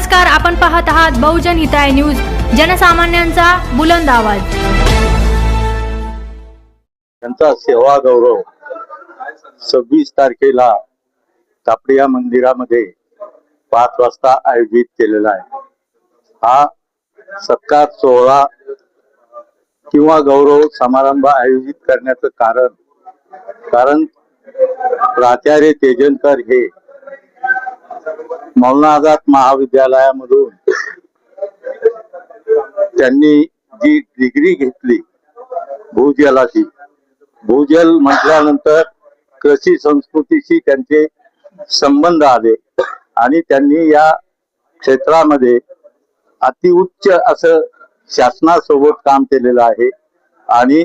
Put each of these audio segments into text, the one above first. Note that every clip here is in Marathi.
नमस्कार आपण पाहत आहात बहुजन हिताय न्यूज जनसामान्यांचा बुलंद आवाज. त्यांचा सेवा गौरव सव्वीस तारखेला कापडिया मंदिरामध्ये पाच वाजता आयोजित केलेला आहे. हा सत्कार सोहळा किंवा गौरव समारंभ आयोजित करण्याचं कारण कारण प्राचार्य तेजनकर हे मौलाना आझाद महाविद्यालयामधून त्यांनी जी डिग्री घेतली भूजलाची भूजल म्हटल्यानंतर कृषी संस्कृतीशी त्यांचे संबंध आले आणि त्यांनी या क्षेत्रामध्ये अतिउच्च असं शासनासोबत काम केलेलं आहे आणि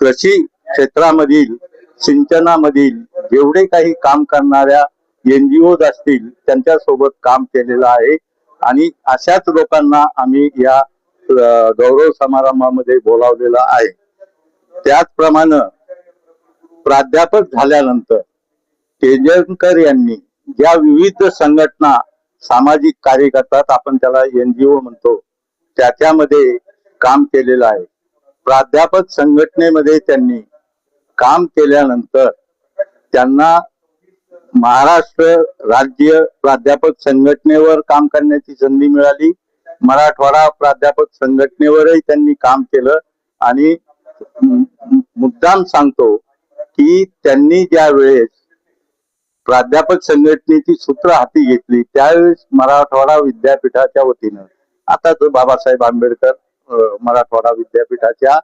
कृषी क्षेत्रामधील सिंचनामधील जेवढे काही काम करणाऱ्या एनजीओ असतील त्यांच्यासोबत काम केलेलं आहे. आणि अशाच लोकांना आम्ही या गौरव समारंभामध्ये बोलावलेलं आहे. त्याचप्रमाणे प्राध्यापक झाल्यानंतर तेजनकर यांनी ज्या विविध संघटना सामाजिक कार्य करतात आपण त्याला एनजीओ म्हणतो त्याच्यामध्ये काम केलेलं आहे. प्राध्यापक संघटनेमध्ये त्यांनी काम केल्यानंतर त्यांना महाराष्ट्र राज्य प्राध्यापक संघटनेवर काम करण्याची संधी मिळाली. मराठवाडा प्राध्यापक संघटनेवरही त्यांनी काम केलं. आणि मुद्दाम सांगतो की त्यांनी ज्या वेळेस प्राध्यापक संघटनेची सूत्र हाती घेतली त्यावेळेस मराठवाडा विद्यापीठाच्या वतीनं आता बाबासाहेब आंबेडकर मराठवाडा विद्यापीठाच्या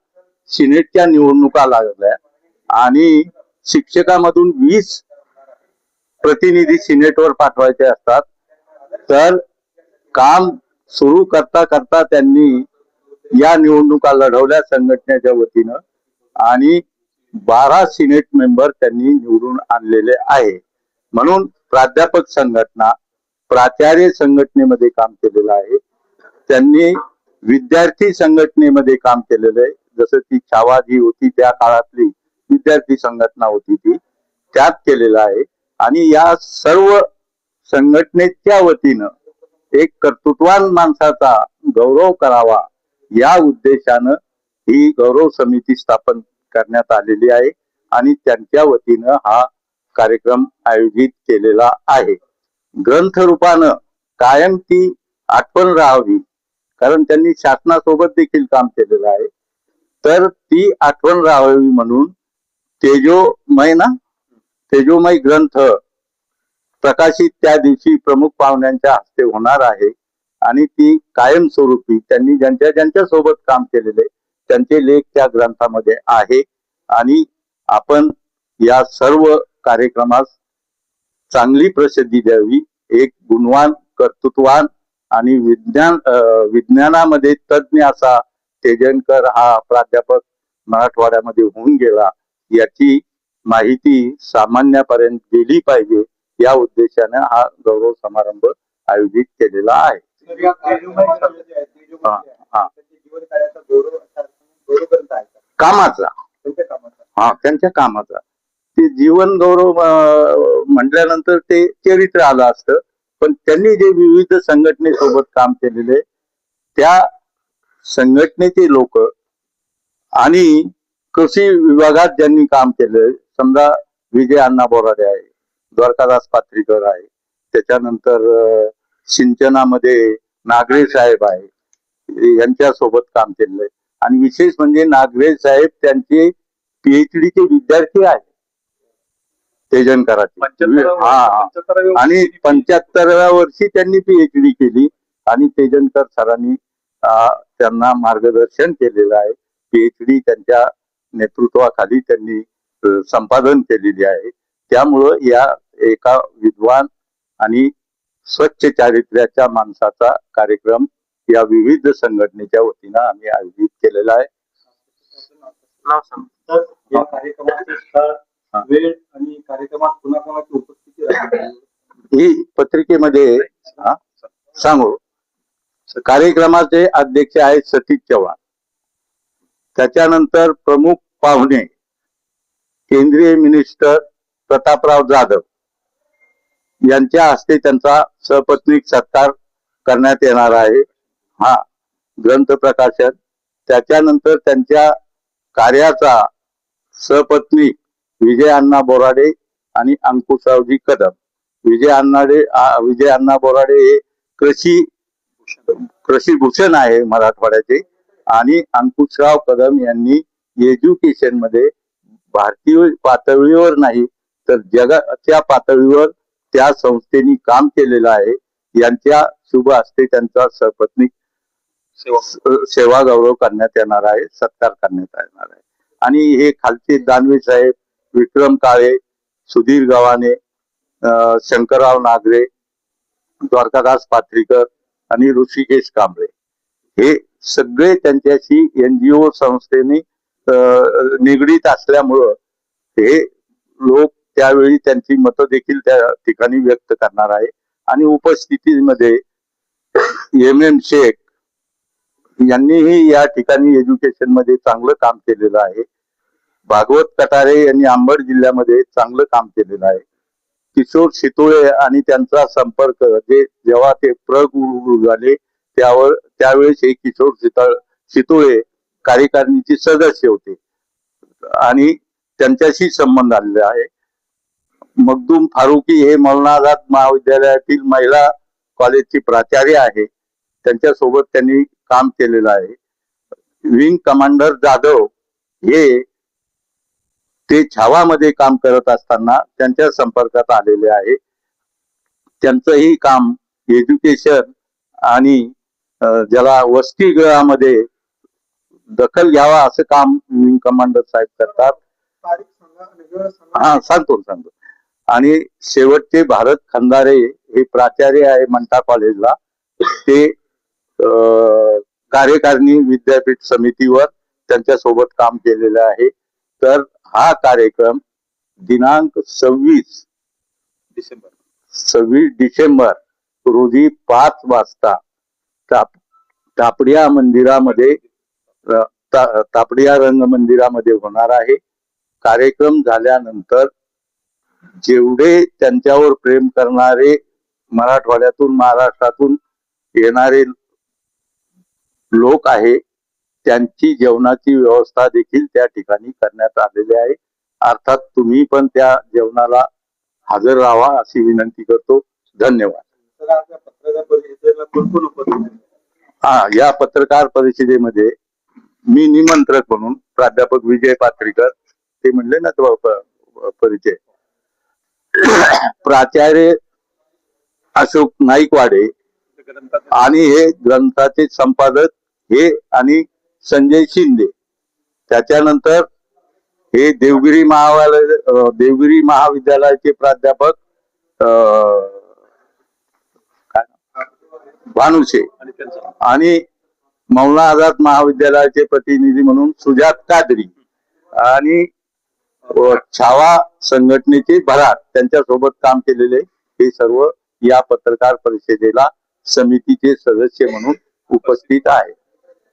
सिनेटच्या निवडणुका लागल्या. आणि शिक्षकामधून वीस प्रतिनिधी सिनेटवर पाठवायचे असतात. तर काम सुरू करता करता त्यांनी या निवडणुका लढवल्या संघटनेच्या वतीनं आणि बारा सिनेट मेंबर त्यांनी निवडून आणलेले आहे. म्हणून प्राध्यापक संघटना प्राचार्य संघटनेमध्ये काम केलेलं आहे. त्यांनी विद्यार्थी संघटनेमध्ये काम केलेलं आहे. जसं ती छावा जी होती त्या काळातली विद्यार्थी संघटना होती ती. त्यात केलेलं आहे. आणि या सर्व संघटनेच्या वतीनं एक कर्तृत्वान माणसाचा गौरव करावा या उद्देशानं ही गौरव समिती स्थापन करण्यात आलेली आहे आणि त्यांच्या वतीनं हा कार्यक्रम आयोजित केलेला आहे. ग्रंथ रूपानं कायम ती आठवण राहावी कारण त्यांनी शासनासोबत देखील काम केलेलं आहे. तर ती आठवण राहावी म्हणून तेजोमय ना? तेजोमय ग्रंथ प्रकाशित त्या दिवशी प्रमुख पाहुण्यांच्या हस्ते होणार आहे. आणि ती कायमस्वरूपी त्यांनी ज्यांच्या ज्यांच्या सोबत काम केलेले त्यांचे लेख त्या ग्रंथामध्ये आहे. आणि आपण या सर्व कार्यक्रमास चांगली प्रसिद्धी द्यावी. एक गुणवान कर्तृत्वान आणि विज्ञान विज्ञानामध्ये तज्ज्ञ असा तेजनकर हा प्राध्यापक मराठवाड्यामध्ये होऊन गेला याची माहिती सामान्यापर्यंत गेली पाहिजे या उद्देशाने हा गौरव समारंभ आयोजित केलेला आहे? कामाचा. हा त्यांच्या कामाचा. ते जीवन गौरव म्हटल्यानंतर ते चरित्र आलं असतं. पण त्यांनी जे विविध संघटनेसोबत काम केलेले त्या संघटनेचे लोक आणि कृषी विभागात ज्यांनी काम केलं समजा विजय अण्णा बोराडे आहे द्वारकादास पात्रीकर आहे त्याच्यानंतर सिंचनामध्ये नागरे साहेब आहे यांच्या सोबत काम केलेलं आहे. आणि विशेष म्हणजे नागरे साहेब त्यांचे पीएचडी चे विद्यार्थी आहेत. तेजनकराचे. हा आणि पंच्याहत्तराव्या वर्षी त्यांनी पीएचडी केली आणि तेजनकर सरांनी त्यांना मार्गदर्शन केलेलं आहे. पीएचडी त्यांच्या नेतृत्वाखाली त्यांनी संपादन केलेली आहे. त्यामुळं या एका विद्वान आणि स्वच्छ चारित्र्याच्या माणसाचा कार्यक्रम या विविध संघटनेच्या वतीनं आम्ही आयोजित केलेला आहे. या कार्यक्रमाचे स्थळ हा. वेळ आणि कार्यक्रमात कुणाकुणाची उपस्थिती राहणार ही पत्रिकेमध्ये हा, सांगू. कार्यक्रमाचे अध्यक्ष आहेत सतीश चव्हाण. त्याच्यानंतर प्रमुख पाहुणे केंद्रीय मिनिस्टर प्रतापराव जाधव यांच्या हस्ते त्यांचा सपत्नीक सत्कार करण्यात येणार आहे. हा ग्रंथ प्रकाशन. त्याच्यानंतर त्यांच्या कार्याचा सपत्नी विजय अण्णा बोराडे आणि अंकुशरावजी कदम. विजय अण्णाडे विजय अण्णा बोराडे हे कृषी कृषी भूषण आहे मराठवाड्याचे. आणि अंकुशराव कदम यांनी एज्युकेशनमध्ये भारतीय पातळीवर नाही तर जगाच्या पातळीवर त्या संस्थेने काम केलेलं आहे. यांच्या शुभ हस्ते त्यांचा सपत्नी सेवा गौरव करण्यात येणार आहे सत्कार करण्यात येणार आहे. आणि हे खालचे दानवे साहेब विक्रम काळे सुधीर गव्हाणे अं, शंकरराव नागरे द्वारकादास पात्रीकर आणि ऋषिकेश कांबळे. हे सगळे त्यांच्याशी एनजीओ संस्थेने निगडीत असल्यामुळं हे लोक त्यावेळी त्यांची मतं देखील त्या ठिकाणी व्यक्त करणार आहे. आणि उपस्थितीमध्ये एम एम शेख यांनीही या ठिकाणी एज्युकेशनमध्ये चांगलं काम केलेलं आहे. भागवत कटारे यांनी अंबड जिल्ह्यामध्ये चांगलं काम केलेलं आहे. किशोर शितोळे आणि त्यांचा संपर्क जे जेव्हा ते प्रगुरु झाले त्यावर त्यावेळेस हे किशोर शितळ शितोळे कार्यकारिणीचे सदस्य होते. आणि त्यांच्याशी संबंध आलेला आहे. मखदूम फारुकी हे मौलाना महाविद्यालयातील महिला कॉलेजची प्राचार्य आहे. त्यांच्यासोबत त्यांनी काम केलेलं आहे. विंग कमांडर जाधव हे ते छावामध्ये काम करत असताना त्यांच्या संपर्कात आलेले आहे. त्यांचंही काम एज्युकेशन आणि ज्याला वसतिगृहामध्ये दखल घ्यावा असं काम विंग कमांडर साहेब करतात. हा सांगतो सांगतो. आणि शेवटचे भारत खंदारे हे प्राचार्य आहे मंटा कॉलेजला. ते कार्यकारिणी विद्यापीठ समितीवर त्यांच्यासोबत काम केलेलं आहे. तर हा कार्यक्रम दिनांक सव्वीस डिसेंबर सव्वीस डिसेंबर रोजी पाच वाजता ताप तापडिया मंदिरामध्ये ता- तापडिया रंग मंदिरामध्ये होणार आहे. कार्यक्रम झाल्यानंतर जेवढे त्यांच्यावर प्रेम करणारे मराठवाड्यातून महाराष्ट्रातून येणारे लोक आहे त्यांची जेवणाची व्यवस्था देखील त्या ठिकाणी करण्यात आलेली आहे. अर्थात तुम्ही पण त्या जेवणाला हजर राहावा अशी विनंती करतो. धन्यवाद? हा या पत्रकार परिषदेमध्ये मी निमंत्रक म्हणून प्राध्यापक विजय पात्रीकर ते म्हणले ना तो परिचय. प्राचार्य अशोक नाईकवाडे आणि हे ग्रंथाचे संपादक हे आणि संजय शिंदे. त्याच्यानंतर हे देवगिरी महाविद्यालय देवगिरी महाविद्यालयाचे प्राध्यापक? भानुशे. आणि मौला आझाद महाविद्यालयाचे प्रतिनिधी म्हणून सुजात कादरी आणि छावा संघटनेचे भराट त्यांच्यासोबत काम केलेले हे सर्व या पत्रकार परिषदेला समितीचे सदस्य म्हणून उपस्थित आहे.